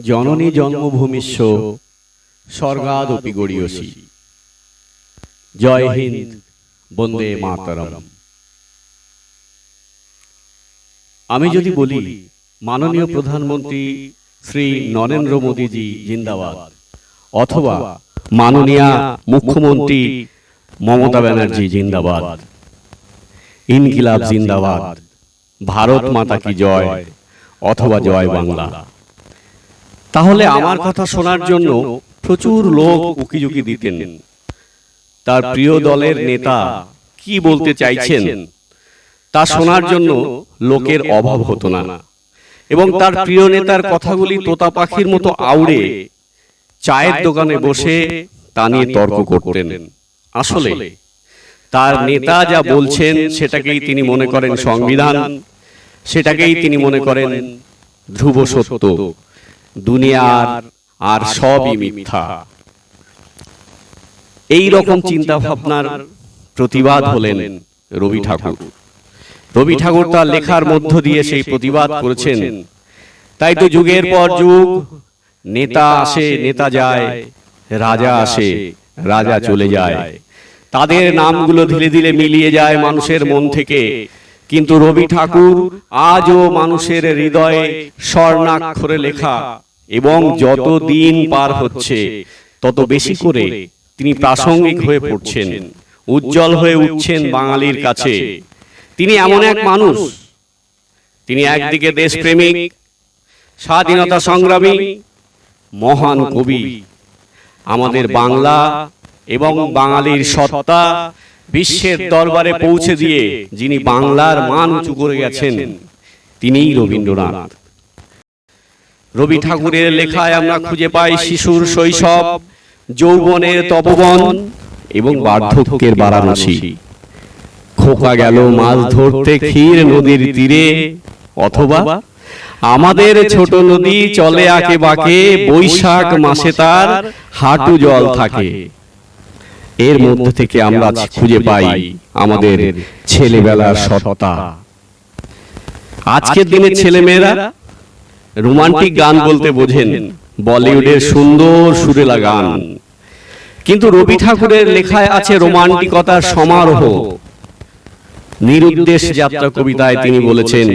জননী জন্মভূমিস্য স্বর্গাদপি গড়িয়সী। জয় হিন্দ বন্দে মাতরম। আমি যদি বলি মাননীয় প্রধানমন্ত্রী শ্রী নরেন্দ্র মোদীজি জিন্দাবাদ। অথবা মাননীয় মুখ্যমন্ত্রী মমতা ব্যানার্জি জিন্দাবাদ। ইনকিলাব জিন্দাবাদ। ভারত মাতা কি জয়? অথবা জয় বাংলা। তাহলে আমার কথা শোনার জন্য প্রচুর লোক উকিঝুঁকি দিতেন। তার প্রিয় দলের নেতা কি বলতে চাইছেন? তা শোনার জন্য লোকের অভাব হতো না। এবং তার প্রিয় নেতার কথাগুলি তোতা পাখির মতো আউড়ে চায়ের দোকানে বসে তা নিয়ে তর্ক করতেন। আসলে তার নেতা যা বলছেন সেটাকেই তিনি মনে করেন সংবিধান। সেটাকেই তিনি মনে করেন ধ্রুব সত্য। দুনিয়ার আর সবই মিথ্যা। এই রকম চিন্তা ভাবনার প্রতিবাদ হলেন রবি ঠাকুর। রবি ঠাকুর তার লেখার মধ্য দিয়ে সেই প্রতিবাদ করেছেন। তাই তো যুগের পর যুগ নেতা আসে নেতা যায় রাজা আসে রাজা চলে যায়। তাদের নামগুলো ধীরে ধীরে মিলিয়ে যায় মানুষের মন থেকে। কিন্তু রবি ঠাকুর আজও মানুষের হৃদয়ে স্বর্ণাক্ষরে লেখা। এবং যত দিন পার হচ্ছে তত বেশি করে তিনি প্রাসঙ্গিক হয়ে পড়ছেন উজ্জ্বল হয়ে উঠছেন বাঙালির কাছে। তিনি এমন এক মানুষ। তিনি একদিকে দেশপ্রেমিক স্বাধীনতা সংগ্রামী মহান কবি। আমাদের বাংলা এবং বাঙালির সত্তা বিশ্বের দরবারে পৌঁছে দিয়ে যিনি বাংলার মান উঁচু করে গেছেন তিনিই রবীন্দ্রনাথ। রবি ঠাকুরের লেখায় আমরা খুঁজে পাই শিশুর শৈশব যৌবনের তপবন এবং বার্ধক্যের বারাণসী। খোকা গেল মাছ ধরতে ক্ষীর নদীর তীরে। অথবা আমাদের ছোট নদী চলে আঁকে বাঁকে বৈশাখ মাসে তার হাঁটু জল থাকে। এর মধ্যে থেকে আমরা খুঁজে পাই আমাদের ছেলেবেলার সত্তা। আজকের দিনে ছেলেমেয়েরা রোমান্টিক গান বলতে বোঝেন বলিউডের সুন্দর সুরেলা গান কিন্তু রবি ঠাকুরের লেখায় আছে রোমান্টিকতার সমারোহ। নিরুদ্দেশ যাত্রা কবিতায় তিনি বলেছেন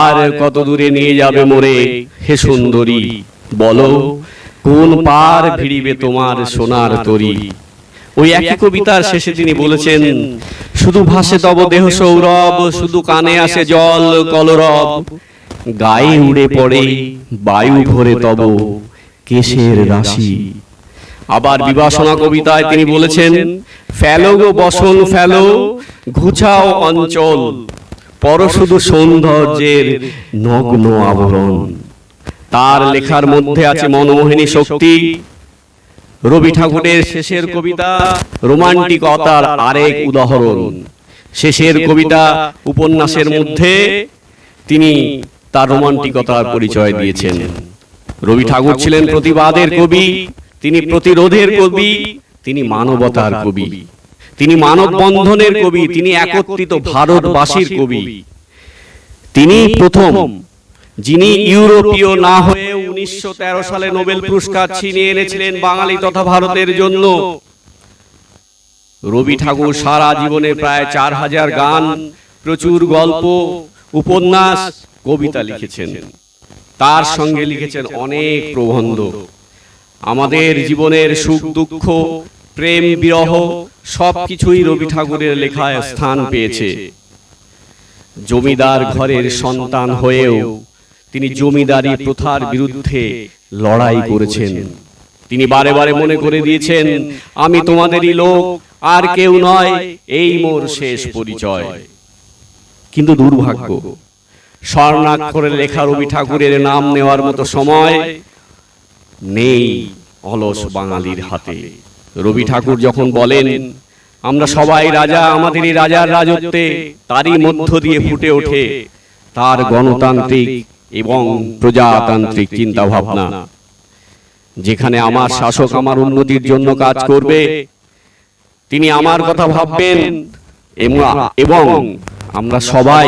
আর কত দূরে নিয়ে যাবে মোরে হে সুন্দরী। বলো কোন পার ভিড়িবে তোমার সোনার তরি? ওই একই কবিতার শেষে তিনি বলেছেন শুধু ভাসে তব দেহ সৌরভ শুধু কানে আসে জল কলরব। গায়ে উড়ে পড়ে বায়ু ভরে তব কেশের রাশি। আবার বিবাসনা কবিতায় তিনি বলেছেন ফেলো গো বসন ফেলো ঘুচাও অঞ্চল পর শুধু সৌন্দর্যের নগ্ন আবরণ। তার লেখার মধ্যে আছে মনমোহিনী শক্তি। রবি ঠাকুরের শেষের কবিতা রোমান্টিকতার আরেক উদাহরণ। শেষের কবিতা উপন্যাসের মধ্যে তিনি তার রোমান্টিকতার পরিচয় দিয়েছেন। রবি ঠাকুর ছিলেন প্রতিবাদের কবি তিনি প্রতিরোধের কবি তিনি মানবতার কবি তিনি মানববন্ধনের কবি তিনি একত্রিত ভারতবাসীর কবি। তিনি প্রথম যিনি ইউরোপীয় না হয়ে উনিশশো তেরো সালে নোবেল পুরস্কার ছিনিয়ে এনেছিলেন বাঙালি তথা ভারতের জন্য। রবি ঠাকুর সারা জীবনে প্রায় চার হাজার গান প্রচুর গল্প উপন্যাস কবিতা লিখেছেন। তার সঙ্গে লিখেছেন অনেক প্রবন্ধ। আমাদের জীবনের সুখ দুঃখ প্রেম বিরহ সবকিছুই রবি ঠাকুরের লেখায় স্থান পেয়েছে। জমিদার ঘরের সন্তান হয়েও তিনি জমিদারি প্রথার বিরুদ্ধে লড়াই করেছেন। তিনি বারে বারে মনে করে দিয়েছেন আমি তোমাদেরই লোক আর কেউ নয় এই মোর শেষ পরিচয়। কিন্তু দুর্ভাগ্য স্বর্ণাক্ষরে লেখা রবি ঠাকুরের নাম নেওয়ার মতো সময় নেই অলস বাঙালির হাতে। রবি ঠাকুর যখন বলেন আমরা সবাই রাজা আমাদেরই রাজার রাজত্বে তারই মধ্য দিয়ে ফুটে ওঠে তার গণতান্ত্রিক এবং প্রজাতান্ত্রিক চিন্তা ভাবনা যেখানে আমার শাসক আমার উন্নতির জন্য কাজ করবে তিনি আমার কথা ভাববেন এবং আমরা সবাই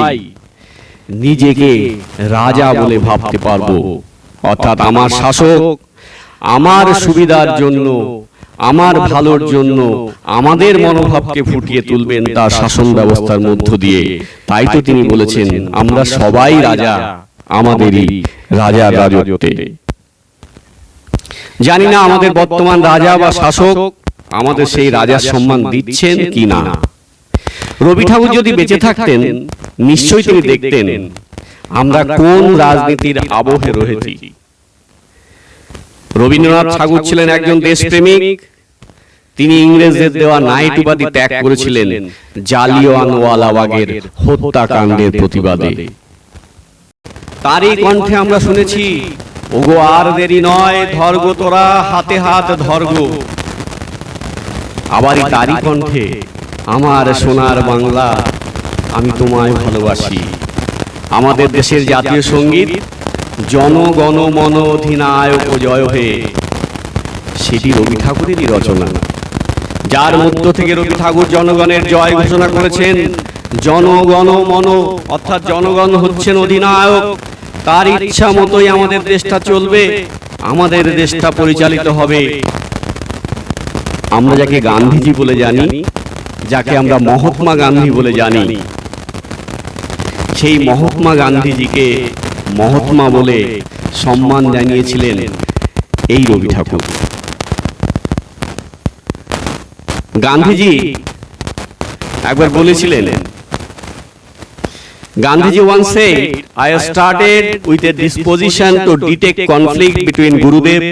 নিজেকে রাজা বলে ভাবতে পারব। অর্থাৎ আমার শাসক আমার সুবিধার জন্য আমার ভালোর জন্য আমাদের মনোভাবকে ফুটিয়ে তুলবেন তার শাসন ব্যবস্থার মধ্য দিয়ে। তাই তো তিনি বলেছেন আমরা সবাই রাজা আমাদেরই রাজার রাজত্বে। জানি না আমাদের বর্তমান রাজা বা শাসক আমাদের সেই রাজার সম্মান দিচ্ছেন কি না? রবি ঠাকুর যদি বেঁচে থাকতেন নিশ্চয়ই তিনি দেখতেন আমরা কোন রাজনীতির আবহে রয়েছি? রবীন্দ্রনাথ ঠাকুর ছিলেন একজন দেশপ্রেমিক। তিনি ইংরেজদের দেওয়া নাইট উপাধি ত্যাগ করেছিলেন। জালিওয়ানওয়ালাবাগের হত্যাকাণ্ডের প্রতিবাদে। তারই কণ্ঠে আমরা শুনেছি ওগো আর দেরি নয় ধর্গ তোরা হাতে হাত ধর্গ। আবারই তারই কণ্ঠে আমার সোনার বাংলা, আমি তোমায় ভালোবাসি। আমাদের দেশের জাতীয় সংগীত জনগণ মন অধিনায়ক জয় হয়ে, সেটি রবি ঠাকুরেরই রচনা। যার মধ্য থেকে রবি ঠাকুর জনগণের জয় ঘোষণা করেছেন জনগণ মন অর্থাৎ জনগণ হচ্ছেন অধিনায়ক, তার ইচ্ছা মতোই আমাদের দেশটা চলবে, আমাদের দেশটা পরিচালিত হবে। আমরা যাকে গান্ধীজি বলে জানি যাকে আমরা মহাত্মা গান্ধী বলে জানি সেই মহাত্মা গান্ধীজিকে মহাত্মা বলে সম্মান জানিয়েছিলেন এই রবি ঠাকুর গান্ধীজি একবার বলেছিলেন Gandhiji once said I started with a disposition to detect conflict between Gurudev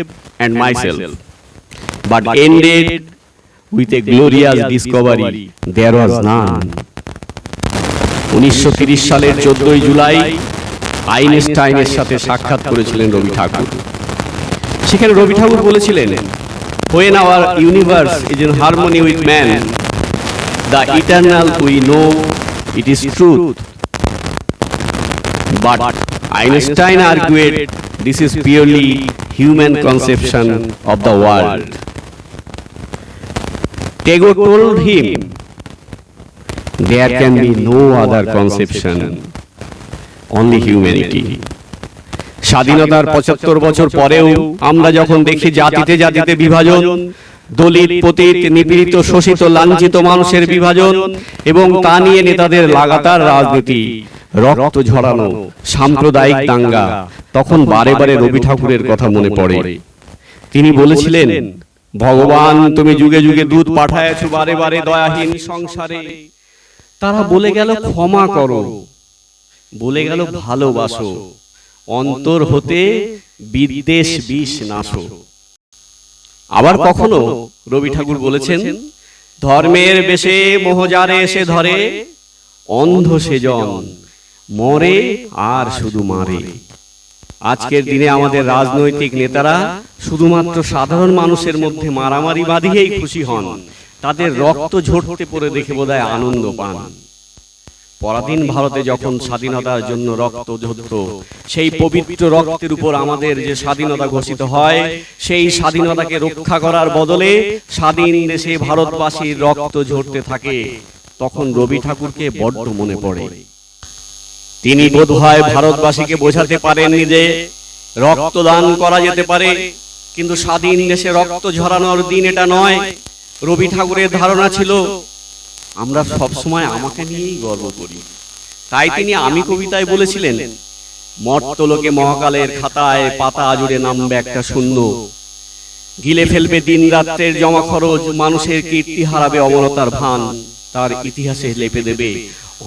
and myself but ended with a glorious discovery there was none উনিশশো সালের চোদ্দই জুলাই আইনস্টাইনের সাথে সাক্ষাৎ করেছিলেন রবি ঠাকুর সেখানে রবি ঠাকুর বলেছিলেন universe is in harmony with man the eternal we know it is truth but einstein argued this is purely human conception of the world Tego told him, there can be no other conception, only humanity. স্বাধীনতার পঁচাত্তর বছর পরেও আমরা যখন দেখি জাতিতে জাতিতে বিভাজন, দলিত, পতিত, নিপীড়িত, শোষিত, লাঞ্ছিত মানুষের বিভাজন এবং তা নিয়ে নেতাদের লাগাতার রাজনীতি, রক্ত ঝরানো, সাম্প্রদায়িক দাঙ্গা, তখন বারে বারে রবি ঠাকুরের কথা মনে পড়ে। তিনি বলেছিলেন ভগবান তুমি যুগে যুগে দুধ পাঠায়ছো বারে বারে দয়াহীন সংসারে। তারা বলে গেল ক্ষমা করো। বলে গেল ভালোবাসো। অন্তর হতে বিদ্বেষ বিষ নাশো। আবার কখনো রবি ঠাকুর বলেছেন ধর্মের বেশে মোহজারে এসে ধরে অন্ধ সেজন মরে আর শুধু মারে। আজকের দিনে আমাদের রাজনৈতিক নেতারা শুধুমাত্র সাধারণ মানুষের মধ্যে মারামারি বাঁধিয়েই খুশি হন। তাদের রক্ত ঝরতে পড়ে দেখে বোধহয় আনন্দ পান। পরাধীন ভারতে যখন স্বাধীনতার জন্য রক্ত ঝরত সেই পবিত্র রক্তের উপর আমাদের যে স্বাধীনতা ঘোষিত হয় সেই স্বাধীনতাকে রক্ষা করার বদলে স্বাধীন দেশে ভারতবাসীর রক্ত ঝরতে থাকে তখন রবি ঠাকুরকে বড্ড মনে পড়ে। তিনি বোধহয় ভারতবাসীকে বোঝাতে পারেননি যে রক্তদান করা যেতে পারে, কিন্তু স্বাধীন দেশে রক্ত ঝরানোর দিন এটা নয়। রবি ঠাকুরের ধারণা ছিল, আমরা সব সময় আমাকে নিয়েই গর্ব করি। তাই তিনি আমি কবিতায় বলেছিলেন মর্তলোকে মহাকালের খাতায় পাতা জুড়ে নামবে একটা শূন্য। গিলে ফেলবে দিন রাত্রের জমা খরচ, মানুষের কীর্তি হারাবে অমরতার ভান, তার ইতিহাসে লেপে দেবে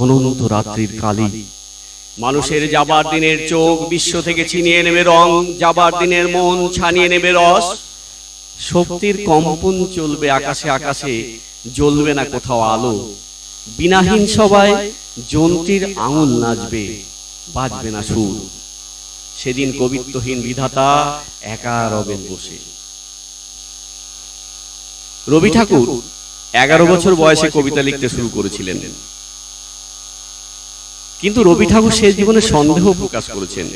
অনন্ত রাত্রির কালি। মানুষের যাবার দিনের চোখ বিশ্ব থেকে ছিনিয়ে নেবে রং যাবার দিনের মন ছানিয়ে নেবে রস। শক্তির কম্পন চলবে আকাশে আকাশে জ্বলবে না কোথাও আলো। বিনাহীন সবাই যন্ত্রীর আঙুল নাচবে বাজবে না সুর। সেদিন কবিত্বহীন বিধাতা একা রবেন বসে। রবি ঠাকুর এগারো বছর বয়সে কবিতা লিখতে শুরু করেছিলেন। কিন্তু রবি ঠাকুর শেষ জীবনে সন্দেহ প্রকাশ করেছেন।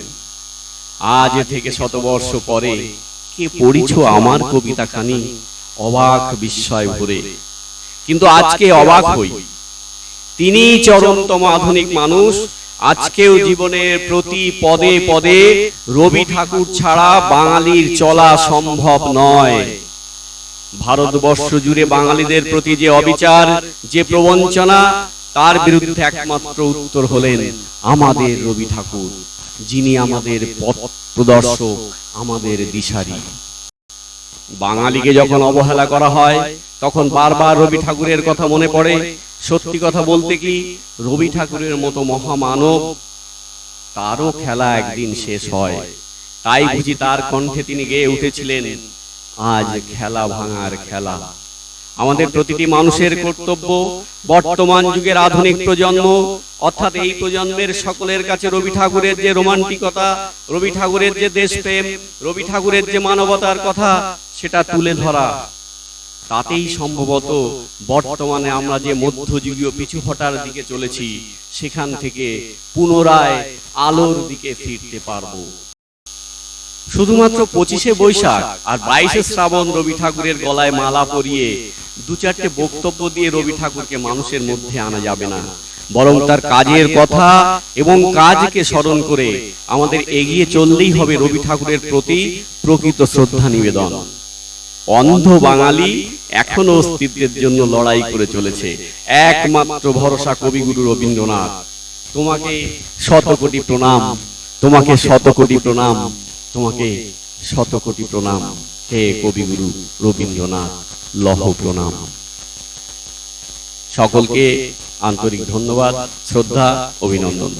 আজ থেকে শতবর্ষ পরে কে পড়িছ আমার কবিতা খানি? অবাক বিস্ময় ভরে। কিন্তু আজকে অবাক হই। তিনি চরমতম আধুনিক মানুষ। আজকেও জীবনের প্রতি পদে পদে রবি ঠাকুর ছাড়া বাঙালির চলা সম্ভব নয়। ভারতবর্ষ জুড়ে বাঙালিদের প্রতি যে অবিচার, যে প্রবঞ্চনা তার বিরুদ্ধে একমাত্র উত্তর হলেন আমাদের রবি ঠাকুর, যিনি আমাদের পথ প্রদর্শক, আমাদের দিশারি। বাঙালিকে যখন অবহেলা করা হয়, তখন বারবার রবি ঠাকুরের কথা মনে পড়ে। সত্যি কথা বলতে কি, রবি ঠাকুরের মতো মহামানব তারও খেলা একদিন শেষ হয়। তাই বুঝি তার কণ্ঠে তিনি গেয়ে উঠেছিলেন, আজ খেলা ভাঙার খেলা। আমাদের প্রতিটি মানুষের কর্তব্য বর্তমান যুগের আধুনিক প্রজন্ম অর্থাৎ এই প্রজন্মের সকলের কাছে রবি ঠাকুরের যে রোমান্টিকতা রবি ঠাকুরের যে দেশপ্রেম রবি ঠাকুরের যে মানবতার কথা সেটা তুলে ধরা। তাতেই সম্ভবত বর্তমানে আমরা যে মধ্যযুগীয় পিছু হটার দিকে চলেছি সেখান থেকে পুনরায় আলোর দিকে ফিরতে পারব। শুধুমাত্র পঁচিশে বৈশাখ আর বাইশে শ্রাবণ রবি ঠাকুরের গলায় মালা পরিয়ে দু চারটে বক্তব্য দিয়ে রবি ঠাকুরকে মানুষের মধ্যে আনা যাবে না। বরং তার কাজের কথা এবং কাজকে স্মরণ করে আমাদের এগিয়ে চললেই হবে রবি ঠাকুরের প্রতি প্রকৃত শ্রদ্ধা নিবেদন। অন্ধ বাঙালি এখনও অস্তিত্বের জন্য লড়াই করে চলেছে। একমাত্র ভরসা কবিগুরু রবীন্দ্রনাথ। তোমাকে শত কোটি প্রণাম। তোমাকে শত কোটি প্রণাম। তোমাকে শত কোটি প্রণাম। হে কবিগুরু রবীন্দ্রনাথ। লহ প্রণাম সকলকে আন্তরিক ধন্যবাদ শ্রদ্ধা অভিনন্দন।